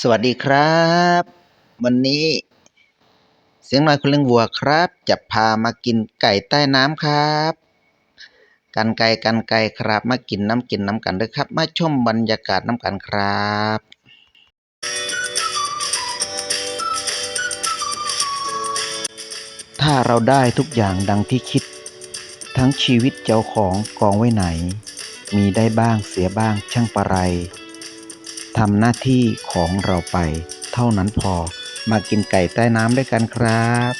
สวัสดีครับ วันนี้ เสียงหน่อยคนเลี้ยงวัวครับ จะพามากินไก่ใต้น้ำครับ กันไก่กันไก่ครับมากินน้ำกินน้ำกันด้วยครับ มาชมบรรยากาศน้ำกันครับถ้าเราได้ทุกอย่างดังที่คิด ทั้งชีวิตเจ้าของกองไว้ไหน มีได้บ้างเสียบ้างช่างประไร ทำหน้าที่ของเราไป เท่านั้นพอ มากินไก่ใต้น้ำด้วยกันครับ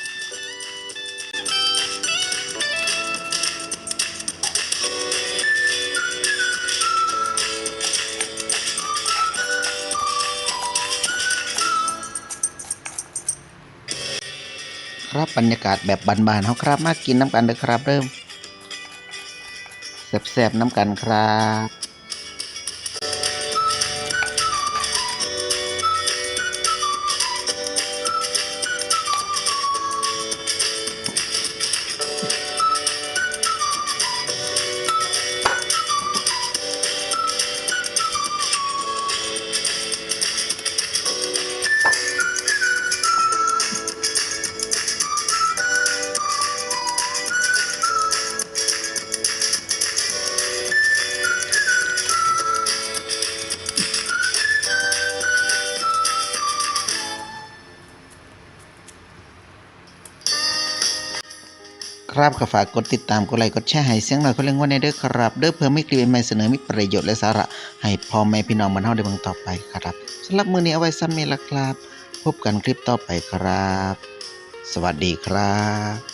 ครับบรรยากาศแบบบานๆเขาครับ มากินน้ำกันเด้อครับ เริ่มแซ่บๆน้ำกันครับ ครับก็ฝากกดติดตามกดไลค์กดแชร์ให้เสียงหน่อยคนเลี้ยงว่าในเด้อครับเด้อเพื่อไม่กลิปใหม่เสนอมีประโยชน์และสาระ ให้พ่อแม่พี่น้องมันเท่าได้เบิ่งต่อไปครับสำหรับมือนี้เอาไว้ซ้ำเมละครับ พบกันคลิปต่อไปครับ สวัสดีครับ